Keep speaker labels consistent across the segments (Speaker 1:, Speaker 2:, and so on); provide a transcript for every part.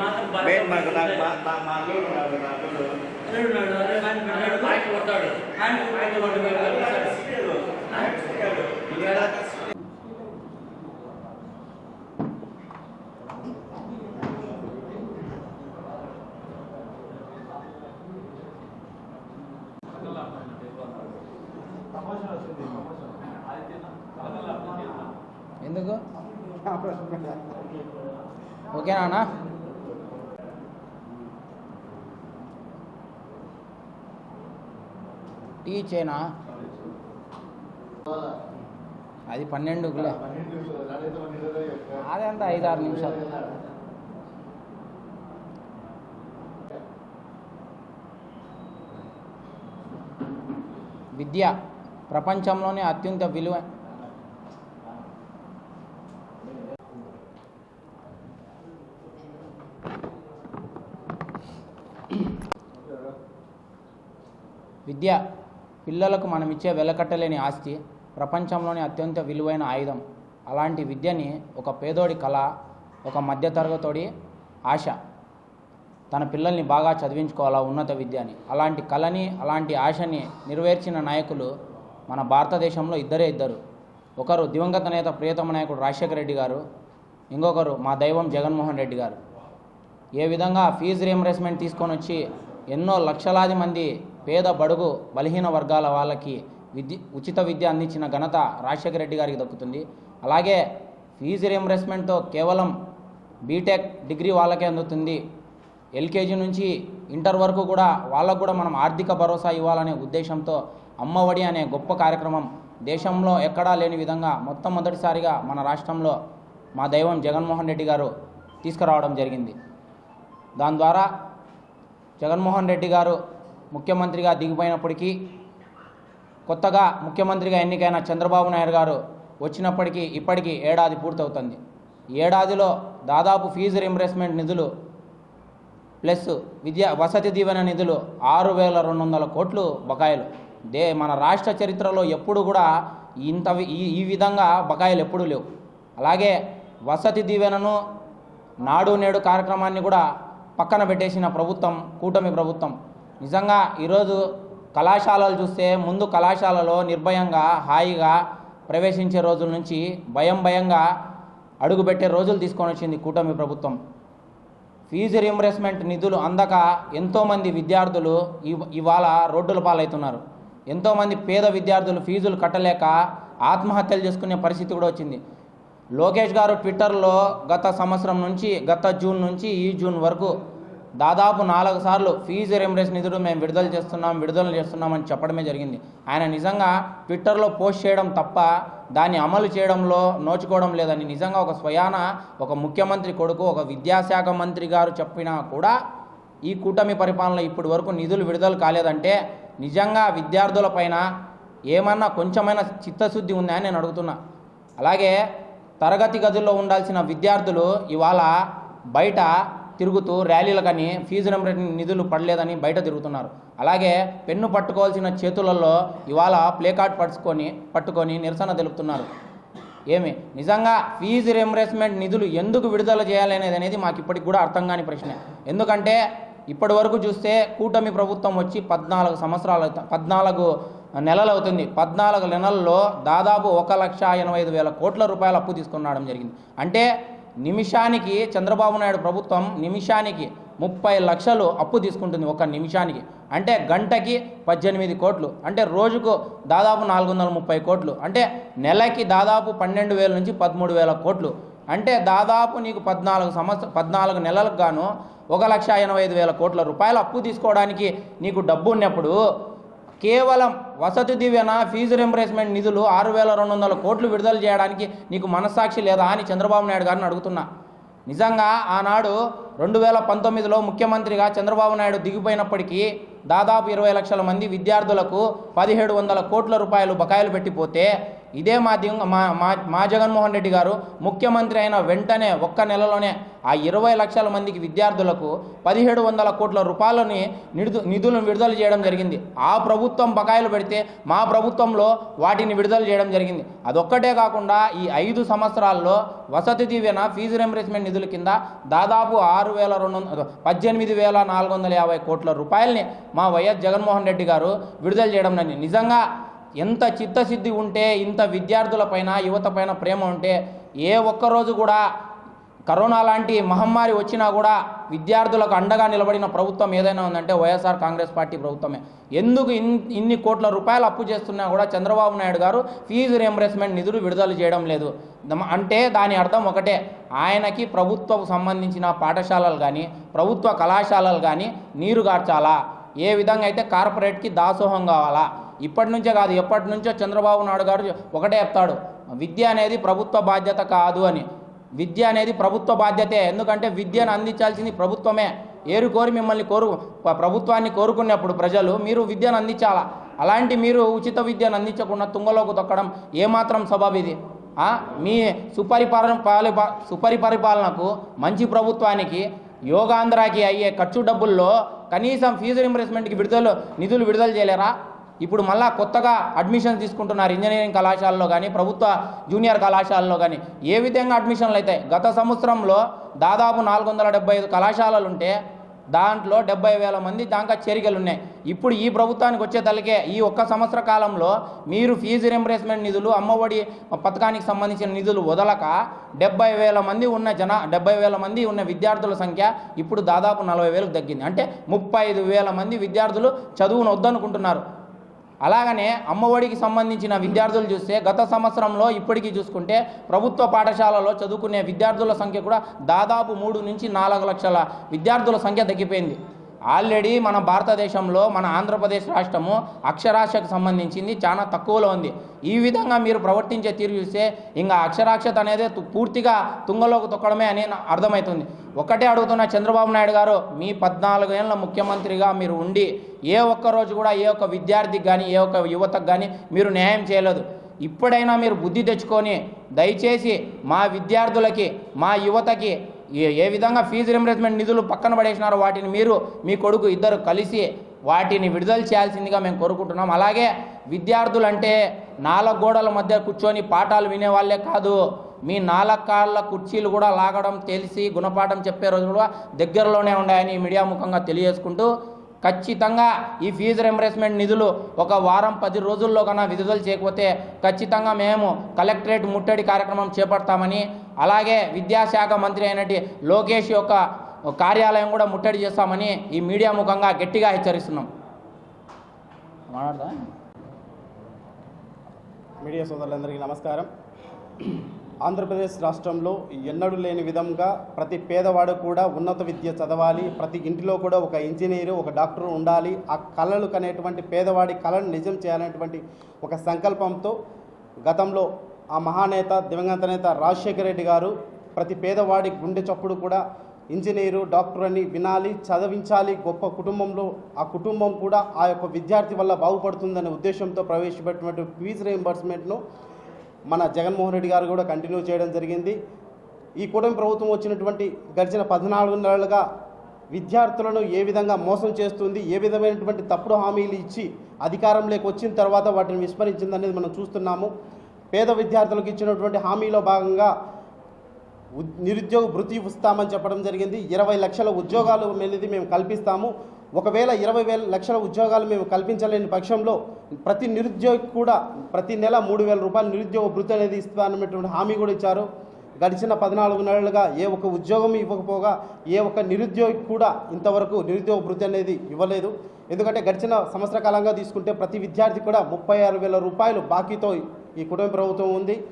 Speaker 1: మాత్రం
Speaker 2: మెయిన్ మనకు నాకు మా మా మా అల్లుడు ఉన్నాడు నా అల్లుడు
Speaker 1: అల్లుడు ఉన్నాడు, అదే ఆయన పెట్టాడు, ఆయన కొడతాడు. ఆయన ఆయన కొడతాడు.
Speaker 2: ఇక్కడ
Speaker 3: ఎందుకు ఓకేనా అన్న టీ చైనా అది పన్నెండుకులే. అదంతా ఐదు ఆరు నిమిషాలు. విద్య ప్రపంచంలోనే అత్యంత విలువ. విద్య పిల్లలకు మనం ఇచ్చే వెలకట్టలేని ఆస్తి ప్రపంచంలోనే అత్యంత విలువైన ఆయుధం. అలాంటి విద్యని ఒక పేదోడి కళ ఒక మధ్యతరగతోడి ఆశ. తన పిల్లల్ని బాగా చదివించుకోవాలా ఉన్నత విద్యని. అలాంటి కళని అలాంటి ఆశని నెరవేర్చిన నాయకులు మన భారతదేశంలో ఇద్దరే ఇద్దరు. ఒకరు దివంగత నేత ప్రియతమ నాయకుడు రాజశేఖర రెడ్డి గారు ఇంకొకరు మా దైవం జగన్మోహన్ రెడ్డి గారు. ఏ విధంగా ఫీజు రియంబర్స్మెంట్ తీసుకొని వచ్చి ఎన్నో లక్షలాది మంది పేద బడుగు బలహీన వర్గాల వాళ్ళకి విద్య ఉచిత విద్య అందించిన ఘనత రాజశేఖర రెడ్డి గారికి దక్కుతుంది. అలాగే ఫీజు రియంబర్స్మెంట్తో కేవలం బీటెక్ డిగ్రీ వాళ్ళకే అందుతుంది. ఎల్కేజీ నుంచి ఇంటర్ వరకు కూడా వాళ్ళకు కూడా మనం ఆర్థిక భరోసా ఇవ్వాలనే ఉద్దేశంతో అమ్మఒడి అనే గొప్ప కార్యక్రమం దేశంలో ఎక్కడా లేని విధంగా మొత్తం మొదటిసారిగా మన రాష్ట్రంలో మా దైవం జగన్మోహన్ రెడ్డి గారు తీసుకురావడం జరిగింది. దాని ద్వారా జగన్మోహన్ రెడ్డి గారు ముఖ్యమంత్రిగా దిగిపోయినప్పటికీ కొత్తగా ముఖ్యమంత్రిగా ఎన్నికైన చంద్రబాబు నాయుడు గారు వచ్చినప్పటికీ ఇప్పటికీ ఏడాది పూర్తవుతుంది. ఏడాదిలో దాదాపు ఫీజు రింబర్స్మెంట్ నిధులు ప్లస్ విద్యా వసతి దీవెన నిధులు ఆరు వేల రెండు వందల కోట్లు బకాయిలు. దే మన రాష్ట్ర చరిత్రలో ఎప్పుడు కూడా ఇంత ఈ ఈ విధంగా బకాయిలు ఎప్పుడూ లేవు. అలాగే వసతి దీవెనను నాడు నేడు కార్యక్రమాన్ని కూడా పక్కన పెట్టేసిన ప్రభుత్వం కూటమి ప్రభుత్వం నిజంగా ఈరోజు కళాశాలలు చూస్తే ముందు కళాశాలలో నిర్భయంగా హాయిగా ప్రవేశించే రోజుల నుంచి భయం భయంగా అడుగుపెట్టే రోజులు తీసుకొని వచ్చింది కూటమి ప్రభుత్వం. ఫీజు రియంబర్స్మెంట్ నిధులు అందక ఎంతోమంది విద్యార్థులు ఇవాళ రోడ్డుల పాలవుతున్నారు. ఎంతోమంది పేద విద్యార్థులు ఫీజులు కట్టలేక ఆత్మహత్యలు చేసుకునే పరిస్థితి కూడా వచ్చింది. లోకేష్ గారు ట్విట్టర్లో గత సంవత్సరం నుంచి గత జూన్ నుంచి ఈ జూన్ వరకు దాదాపు నాలుగు సార్లు ఫీజు రియంబర్స్ నిధులు మేము విడుదల చేస్తున్నాం విడుదల చేస్తున్నామని చెప్పడమే జరిగింది. ఆయన నిజంగా ట్విట్టర్లో పోస్ట్ చేయడం తప్ప దాన్ని అమలు చేయడంలో నోచుకోవడం లేదని నిజంగా ఒక స్వయాన ఒక ముఖ్యమంత్రి కొడుకు ఒక విద్యాశాఖ మంత్రి గారు చెప్పినా కూడా ఈ కూటమి పరిపాలన ఇప్పటి వరకు నిధులు విడుదల కాలేదంటే నిజంగా విద్యార్థులపైన ఏమన్నా కొంచెమైనా చిత్తశుద్ధి ఉందా అని నేను అడుగుతున్నా. అలాగే తరగతి గదుల్లో ఉండాల్సిన విద్యార్థులు ఇవాళ బయట తిరుగుతూ ర్యాలీలకని ఫీజు నెంబర్ నిధులు పడలేదని బయట తిరుగుతున్నారు. అలాగే పెన్ను పట్టుకోవాల్సిన చేతులలో ఇవాళ ప్లే కార్డ్ పట్టుకొని పట్టుకొని నిరసన తెలుపుతున్నారు. ఏమి? నిజంగా ఫీజు రియంబర్స్మెంట్ నిధులు ఎందుకు విడుదల చేయాలనేది అనేది మాకు ఇప్పటికి కూడా అర్థం కాని ప్రశ్న. ఎందుకంటే ఇప్పటి వరకు చూస్తే కూటమి ప్రభుత్వం వచ్చి పద్నాలుగు సంవత్సరాలు పద్నాలుగు నెలలు అవుతుంది. పద్నాలుగు నెలల్లో దాదాపు ఒక లక్ష ఎనభై ఐదు వేల కోట్ల రూపాయల అప్పు తీసుకున్నాడం జరిగింది. అంటే నిమిషానికి చంద్రబాబు నాయుడు ప్రభుత్వం నిమిషానికి ముప్పై లక్షలు అప్పు తీసుకుంటుంది ఒక నిమిషానికి. అంటే గంటకి పద్దెనిమిది కోట్లు. అంటే రోజుకు దాదాపు నాలుగు వందల ముప్పై కోట్లు. అంటే నెలకి దాదాపు పన్నెండు వేల నుంచి పదమూడు వేల కోట్లు. అంటే దాదాపు నీకు పద్నాలుగు సంవత్సరం పద్నాలుగు నెలలకు గాను ఒక లక్ష ఎనభై ఐదు వేల కోట్ల రూపాయలు అప్పు తీసుకోవడానికి నీకు డబ్బు ఉన్నప్పుడు కేవలం వసతి దివ్యన ఫీజు రింబర్స్మెంట్ నిధులు ఆరు వేల రెండు వందల కోట్లు విడుదల చేయడానికి నీకు మనస్సాక్షి లేదా అని చంద్రబాబు నాయుడు గారిని అడుగుతున్నా. నిజంగా ఆనాడు రెండు వేల పంతొమ్మిదిలో ముఖ్యమంత్రిగా చంద్రబాబు నాయుడు దిగిపోయినప్పటికీ దాదాపు ఇరవై లక్షల మంది విద్యార్థులకు పదిహేడు వందల కోట్ల రూపాయలు బకాయిలు పెట్టిపోతే ఇదే మాధ్యం మా మా మా జగన్మోహన్ రెడ్డి గారు ముఖ్యమంత్రి అయిన వెంటనే ఒక్క నెలలోనే ఆ ఇరవై లక్షల మందికి విద్యార్థులకు పదిహేడు వందల కోట్ల రూపాయలని నిడు నిధులను విడుదల చేయడం జరిగింది. ఆ ప్రభుత్వం బకాయిలు పెడితే మా ప్రభుత్వంలో వాటిని విడుదల చేయడం జరిగింది. అదొక్కటే కాకుండా ఈ ఐదు సంవత్సరాల్లో వసతి దీవెన ఫీజు రెంబరేస్మెంట్ నిధుల కింద దాదాపు ఆరు వేల రెండు పద్దెనిమిది వేల నాలుగు వందల యాభై కోట్ల రూపాయలని మా వైఎస్ జగన్మోహన్ రెడ్డి గారు విడుదల చేయడం నిజంగా ఎంత చిత్తశుద్ధి ఉంటే ఇంత విద్యార్థులపైన యువతపైన ప్రేమ ఉంటే ఏ ఒక్కరోజు కూడా కరోనా లాంటి మహమ్మారి వచ్చినా కూడా విద్యార్థులకు అండగా నిలబడిన ప్రభుత్వం ఏదైనా ఉందంటే వైఎస్ఆర్ కాంగ్రెస్ పార్టీ ప్రభుత్వమే. ఎందుకు ఇన్ ఇన్ని కోట్ల రూపాయలు అప్పు చేస్తున్నా కూడా చంద్రబాబు నాయుడు గారు ఫీజు రియంబర్స్మెంట్ నిధులు విడుదల చేయడం లేదు. అంటే దాని అర్థం ఒకటే. ఆయనకి ప్రభుత్వం సంబంధించిన పాఠశాలలు కానీ ప్రభుత్వ కళాశాలలు కానీ నీరు గార్చాలా? ఏ విధంగా అయితే కార్పొరేట్కి దాసోహం కావాలా? ఇప్పటి నుంచే కాదు ఎప్పటి నుంచో చంద్రబాబు నాయుడు గారు ఒకటే చెప్తాడు విద్య అనేది ప్రభుత్వ బాధ్యత కాదు అని. విద్య అనేది ప్రభుత్వ బాధ్యతే ఎందుకంటే విద్యను అందించాల్సింది ప్రభుత్వమే. ఏరు కోరి మిమ్మల్ని కోరు ప్రభుత్వాన్ని కోరుకున్నప్పుడు ప్రజలు మీరు విద్యను అందించాలా? అలాంటి మీరు ఉచిత విద్యను అందించకుండా తుంగలోకి తొక్కడం ఏమాత్రం స్వభావిది ఇది. మీ సుపరిపాలన పాలిపా సుపరిపరిపాలనకు మంచి ప్రభుత్వానికి యోగాంధ్రాకి అయ్యే ఖర్చు డబ్బుల్లో కనీసం ఫీజు రింబర్స్మెంట్కి విడుదల నిధులు విడుదల చేయలేరా? ఇప్పుడు మళ్ళా కొత్తగా అడ్మిషన్ తీసుకుంటున్నారు ఇంజనీరింగ్ కళాశాలలో కానీ ప్రభుత్వ జూనియర్ కళాశాలలో కానీ ఏ విధంగా అడ్మిషన్లు అవుతాయి గత సంవత్సరంలో దాదాపు నాలుగు వందల డెబ్బై ఐదు కళాశాలలు ఉంటే దాంట్లో డెబ్బై వేల మంది దాకా చేరికలు ఉన్నాయి. ఇప్పుడు ఈ ప్రభుత్వానికి వచ్చే తలకే ఈ ఒక్క సంవత్సర కాలంలో మీరు ఫీజు రింబర్స్మెంట్ నిధులు అమ్మఒడి పథకానికి సంబంధించిన నిధులు వదలక డెబ్బై వేల మంది ఉన్న జన డెబ్బై వేల మంది ఉన్న విద్యార్థుల సంఖ్య ఇప్పుడు దాదాపు నలభై వేలకు తగ్గింది. అంటే ముప్పై ఐదు వేల మంది విద్యార్థులు చదువును వద్దనుకుంటున్నారు. అలాగనే అమ్మఒడికి సంబంధించిన విద్యార్థులు చూస్తే గత సంవత్సరంలో ఇప్పటికీ చూసుకుంటే ప్రభుత్వ పాఠశాలలో చదువుకునే విద్యార్థుల సంఖ్య కూడా దాదాపు మూడు నుంచి నాలుగు లక్షల విద్యార్థుల సంఖ్య తగ్గిపోయింది. ఆల్రెడీ మన భారతదేశంలో మన ఆంధ్రప్రదేశ్ రాష్ట్రము అక్షరాస్యకు సంబంధించింది చాలా తక్కువలో ఉంది. ఈ విధంగా మీరు ప్రవర్తించే తీరు చూస్తే ఇంకా అక్షరాస్యత అనేది తు- పూర్తిగా తుంగలోకి తొక్కడమే అని అర్థమవుతుంది ఒకటే అడుగుతున్న చంద్రబాబు నాయుడు గారు మీ పద్నాలుగు ఏళ్ళ ముఖ్యమంత్రిగా మీరు ఉండి ఏ ఒక్క రోజు కూడా ఏ ఒక్క విద్యార్థికి కానీ ఏ ఒక్క యువతకు కానీ మీరు న్యాయం చేయలేదు. ఇప్పుడైనా మీరు బుద్ధి తెచ్చుకొని దయచేసి మా విద్యార్థులకి మా యువతకి ఏ ఏ విధంగా ఫీజు రింబర్స్మెంట్ నిధులు పక్కన పడేసినారో వాటిని మీరు మీ కొడుకు ఇద్దరు కలిసి వాటిని విడుదల చేయాల్సిందిగా మేము కోరుకుంటున్నాం. అలాగే విద్యార్థులంటే నాలుగు గోడల మధ్య కూర్చొని పాఠాలు వినేవాళ్ళే కాదు. మీ నాలుగు కుర్చీలు కూడా లాగడం తెలిసి గుణపాఠం చెప్పే రోజులు కూడా దగ్గరలోనే ఉన్నాయని మీడియా ముఖంగా తెలియజేసుకుంటూ ఖచ్చితంగా ఈ ఫీజు రెంబర్స్మెంట్ నిధులు ఒక వారం పది రోజుల్లో కన్నా విడుదల చేయకపోతే ఖచ్చితంగా మేము కలెక్టరేట్ ముట్టడి కార్యక్రమం చేపడతామని అలాగే విద్యాశాఖ మంత్రి అయినటి లోకేష్ యొక్క కార్యాలయం కూడా ముట్టడి చేస్తామని ఈ మీడియా ముఖంగా గట్టిగా హెచ్చరిస్తున్నాం. మాట్లాడదా?
Speaker 4: మీడియా సోదరులందరికీ నమస్కారం. ఆంధ్రప్రదేశ్ రాష్ట్రంలో ఎన్నడూ లేని విధంగా ప్రతి పేదవాడు కూడా ఉన్నత విద్య చదవాలి ప్రతి ఇంటిలో కూడా ఒక ఇంజనీరు ఒక డాక్టర్ ఉండాలి. ఆ కళలు కనేటువంటి పేదవాడి కళను నిజం చేయాలనేటువంటి ఒక సంకల్పంతో గతంలో ఆ మహానేత దివంగత నేత రాజశేఖర రెడ్డి గారు ప్రతి పేదవాడి గుండె చప్పుడు కూడా ఇంజనీరు డాక్టర్ అని వినాలి చదివించాలి గొప్ప కుటుంబంలో ఆ కుటుంబం కూడా ఆ యొక్క విద్యార్థి వల్ల బాగుపడుతుందనే ఉద్దేశంతో ప్రవేశపెట్టినటువంటి ఫీజు రీఎంబర్స్మెంట్ను మన జగన్మోహన్ రెడ్డి గారు కూడా కంటిన్యూ చేయడం జరిగింది. ఈ కూటమి ప్రభుత్వం వచ్చినటువంటి గడిచిన పద్నాలుగు నెలలుగా విద్యార్థులను ఏ విధంగా మోసం చేస్తుంది ఏ విధమైనటువంటి తప్పుడు హామీలు ఇచ్చి అధికారంలోకి వచ్చిన తర్వాత వాటిని విస్మరించిందనేది మనం చూస్తున్నాము. పేద విద్యార్థులకు ఇచ్చినటువంటి హామీలో భాగంగా ఉద్- నిరుద్యోగ భృతి ఇస్తామని చెప్పడం జరిగింది. ఇరవై లక్షల ఉద్యోగాలు అనేది మేము కల్పిస్తాము. ఒకవేళ ఇరవై వేల లక్షల ఉద్యోగాలు మేము కల్పించలేని పక్షంలో ప్రతి నిరుద్యోగి కూడా ప్రతి నెల మూడు వేల రూపాయలు నిరుద్యోగ భృతి అనేది ఇస్తానన్నటువంటి హామీ కూడా ఇచ్చారు. గడిచిన పద్నాలుగు నెలలుగా ఏ ఒక్క ఉద్యోగం ఇవ్వకపోగా ఏ ఒక్క నిరుద్యోగి కూడా ఇంతవరకు నిరుద్యోగ భృతి అనేది ఇవ్వలేదు. ఎందుకంటే గడిచిన సంవత్సర కాలంగా తీసుకుంటే ప్రతి విద్యార్థి కూడా ముప్పై ఆరు వేల రూపాయలు బాకీతో ఈ కుటుంబ ప్రభుత్వం ఉంది.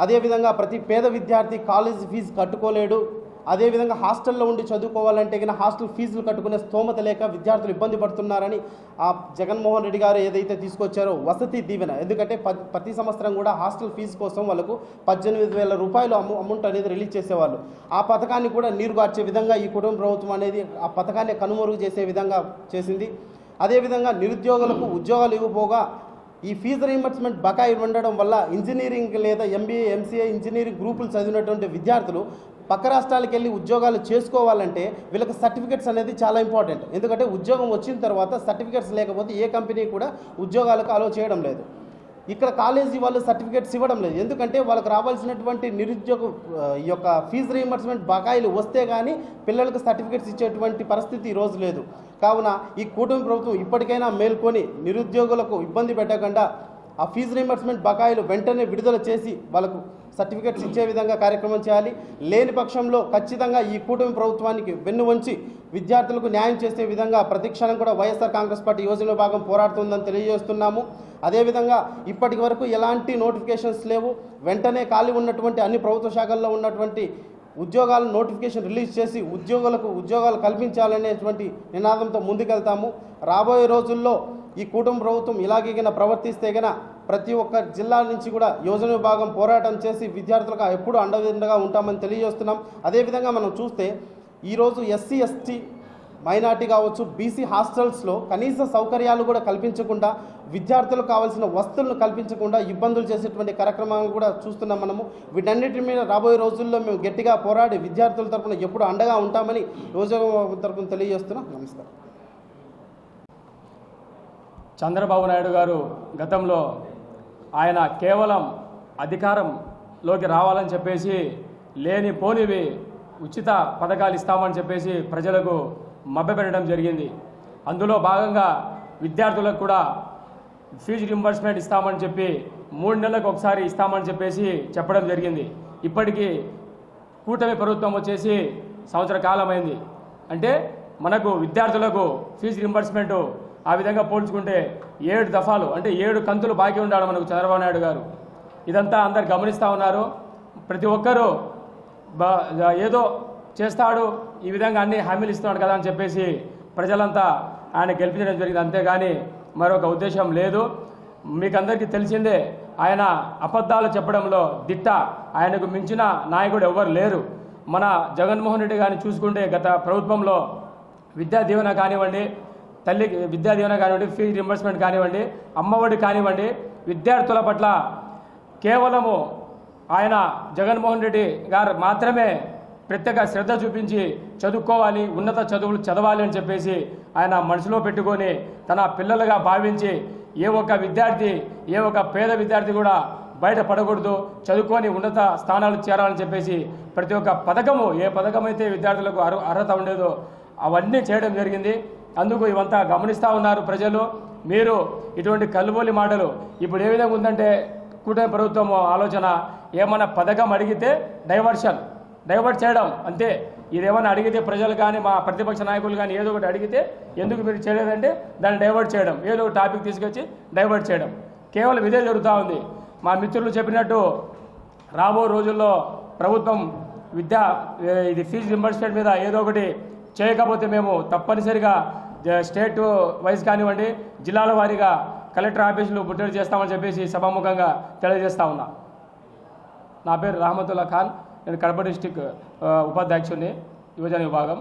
Speaker 4: అదేవిధంగా ప్రతి పేద విద్యార్థి కాలేజ్ ఫీజు కట్టుకోలేడు. అదేవిధంగా హాస్టల్లో ఉండి చదువుకోవాలంటే కనుక హాస్టల్ ఫీజులు కట్టుకునే స్తోమత లేక విద్యార్థులు ఇబ్బంది పడుతున్నారని ఆ జగన్మోహన్ రెడ్డి గారు ఏదైతే తీసుకొచ్చారో వసతి దీవెన. ఎందుకంటే ప- ప్రతి సంవత్సరం కూడా హాస్టల్ ఫీజు కోసం వాళ్ళకు పద్దెనిమిది వేల రూపాయలు అమౌ అమౌంట్ అనేది రిలీజ్ చేసేవాళ్ళు. ఆ పథకాన్ని కూడా నీరుగార్చే విధంగా ఈ కుటుంబ ప్రభుత్వం అనేది ఆ పథకాన్ని కనుమరుగు చేసే విధంగా చేసింది. అదేవిధంగా నిరుద్యోగులకు ఉద్యోగాలు ఇవ్వబోగా ఈ ఫీజు రీయింబర్స్మెంట్ బకాయి ఉండడం వల్ల ఇంజనీరింగ్ లేదా ఎంబీఏ ఎంసీఏ ఇంజనీరింగ్ గ్రూపులు చదివినటువంటి విద్యార్థులు పక్క రాష్ట్రాలకు వెళ్ళి ఉద్యోగాలు చేసుకోవాలంటే వీళ్ళకి సర్టిఫికెట్స్ అనేది చాలా ఇంపార్టెంట్ ఎందుకంటే ఉద్యోగం వచ్చిన తర్వాత సర్టిఫికెట్స్ లేకపోతే ఏ కంపెనీ కూడా ఉద్యోగాలకు అలో చేయడం లేదు. ఇక్కడ కాలేజీ వాళ్ళు సర్టిఫికేట్స్ ఇవ్వడం లేదు. ఎందుకంటే వాళ్ళకి రావాల్సినటువంటి నిరుద్యోగ ఈ యొక్క ఫీజు రీయింబర్స్మెంట్ బకాయిలు వస్తే కానీ పిల్లలకు సర్టిఫికేట్స్ ఇచ్చేటువంటి పరిస్థితి ఈరోజు రోజు లేదు. కావున ఈ కూటమి ప్రభుత్వం ఇప్పటికైనా మేల్కొని నిరుద్యోగులకు ఇబ్బంది పెట్టకుండా ఆ ఫీజు రీయింబర్స్మెంట్ బకాయిలు వెంటనే విడుదల చేసి వాళ్ళకు సర్టిఫికెట్స్ ఇచ్చే విధంగా కార్యక్రమం చేయాలి. లేని పక్షంలో ఖచ్చితంగా ఈ కూటమి ప్రభుత్వానికి వెన్ను వంచి విద్యార్థులకు న్యాయం చేసే విధంగా ప్రతిక్షణం కూడా వైఎస్ఆర్ కాంగ్రెస్ పార్టీ యువజన భాగం పోరాడుతుందని తెలియజేస్తున్నాము. అదేవిధంగా ఇప్పటి వరకు ఎలాంటి నోటిఫికేషన్స్ లేవు. వెంటనే ఖాళీ ఉన్నటువంటి అన్ని ప్రభుత్వ శాఖల్లో ఉన్నటువంటి ఉద్యోగాల నోటిఫికేషన్ రిలీజ్ చేసి ఉద్యోగులకు ఉద్యోగాలు కల్పించాలనేటువంటి నినాదంతో ముందుకెళ్తాము. రాబోయే రోజుల్లో ఈ కూటమి ప్రభుత్వం ఇలాగే ప్రవర్తిస్తే గన ప్రతి ఒక్క జిల్లా నుంచి కూడా యోజన విభాగం పోరాటం చేసి విద్యార్థులకు ఎప్పుడు అండదండగా ఉంటామని తెలియజేస్తున్నాం. అదేవిధంగా మనం చూస్తే ఈరోజు ఎస్సీ ఎస్టీ మైనార్టీ కావచ్చు బీసీ హాస్టల్స్లో కనీస సౌకర్యాలు కూడా కల్పించకుండా విద్యార్థులకు కావాల్సిన వస్తువులను కల్పించకుండా ఇబ్బందులు చేసేటువంటి కార్యక్రమాలను కూడా చూస్తున్నాం మనము. వీటన్నిటి మీద రాబోయే రోజుల్లో మేము గట్టిగా పోరాడి విద్యార్థుల తరఫున ఎప్పుడు అండగా ఉంటామని యోజన తరఫున తెలియజేస్తున్నాం. నమస్కారం.
Speaker 5: చంద్రబాబు నాయుడు గారు గతంలో ఆయన కేవలం అధికారంలోకి రావాలని చెప్పేసి లేని పోనివి ఉచిత పథకాలు ఇస్తామని చెప్పేసి ప్రజలకు మభ్యపెట్టడం జరిగింది. అందులో భాగంగా విద్యార్థులకు కూడా ఫీజు రింబర్స్మెంట్ ఇస్తామని చెప్పి మూడు నెలలకు ఒకసారి ఇస్తామని చెప్పేసి చెప్పడం జరిగింది. ఇప్పటికీ కూటమి ప్రభుత్వం వచ్చేసి సంవత్సర కాలమైంది. అంటే మనకు విద్యార్థులకు ఫీజు రింబర్స్మెంట్ ఆ విధంగా పోల్చుకుంటే ఏడు దఫాలు అంటే ఏడు కంతులు బాకీ ఉండాలి మనకు చంద్రబాబు నాయుడు గారు. ఇదంతా అందరు గమనిస్తూ ఉన్నారు. ప్రతి ఒక్కరూ ఏదో చేస్తాడు ఈ విధంగా అన్ని హామీలు ఇస్తున్నాడు కదా అని చెప్పేసి ప్రజలంతా ఆయన గెలిపించడం జరిగింది. అంతేగాని మరొక ఉద్దేశం లేదు. మీకు అందరికీ తెలిసిందే ఆయన అబద్ధాలు చెప్పడంలో దిట్ట ఆయనకు మించిన నాయకుడు ఎవ్వరు లేరు. మన జగన్మోహన్ రెడ్డి గారిని చూసుకుంటే గత ప్రభుత్వంలో విద్యా దీవెన కానివ్వండి తల్లికి విద్యా దీవెన కానివ్వండి ఫీజు రింబర్స్మెంట్ కానివ్వండి అమ్మఒడి కానివ్వండి విద్యార్థుల పట్ల కేవలము ఆయన జగన్మోహన్ రెడ్డి గారు మాత్రమే ప్రత్యేక శ్రద్ధ చూపించి చదువుకోవాలి ఉన్నత చదువులు చదవాలి అని చెప్పేసి ఆయన మనసులో పెట్టుకొని తన పిల్లలుగా భావించి ఏ ఒక్క విద్యార్థి ఏ ఒక్క పేద విద్యార్థి కూడా బయట పడకూడదు చదువుకొని ఉన్నత స్థానాలు చేరాలని చెప్పేసి ప్రతి ఒక్క పథకము ఏ పథకం అయితే విద్యార్థులకు అర్హత ఉండేదో అవన్నీ చేయడం జరిగింది. అందుకు ఇవంతా గమనిస్తూ ఉన్నారు ప్రజలు. మీరు ఇటువంటి కలుబోలి మాటలు ఇప్పుడు ఏ విధంగా ఉందంటే కూటమి ప్రభుత్వం ఆలోచన ఏమైనా పథకం అడిగితే డైవర్షన్ డైవర్ట్ చేయడం అంతే. ఇదేమన్నా అడిగితే ప్రజలు కానీ మా ప్రతిపక్ష నాయకులు కానీ ఏదో ఒకటి అడిగితే ఎందుకు మీరు చేయలేదంటే దాన్ని డైవర్ట్ చేయడం ఏదో ఒక టాపిక్ తీసుకొచ్చి డైవర్ట్ చేయడం. కేవలం ఇదే జరుగుతూ ఉంది. మా మిత్రులు చెప్పినట్టు రాబో రోజుల్లో ప్రభుత్వం విద్యా ఇది ఫీజు రింబర్స్మెంట్ మీద ఏదో ఒకటి చేయకపోతే మేము తప్పనిసరిగా స్టేట్ వైజ్ కానివ్వండి జిల్లాల వారీగా కలెక్టర్ ఆఫీసులు ముట్టడి చేస్తామని చెప్పేసి సభాముఖంగా తెలియజేస్తా ఉన్నా. నా పేరు రహమతుల్లా ఖాన్. నేను కడప డిస్టిక్ ఉపాధ్యక్షుడిని యువజన విభాగం.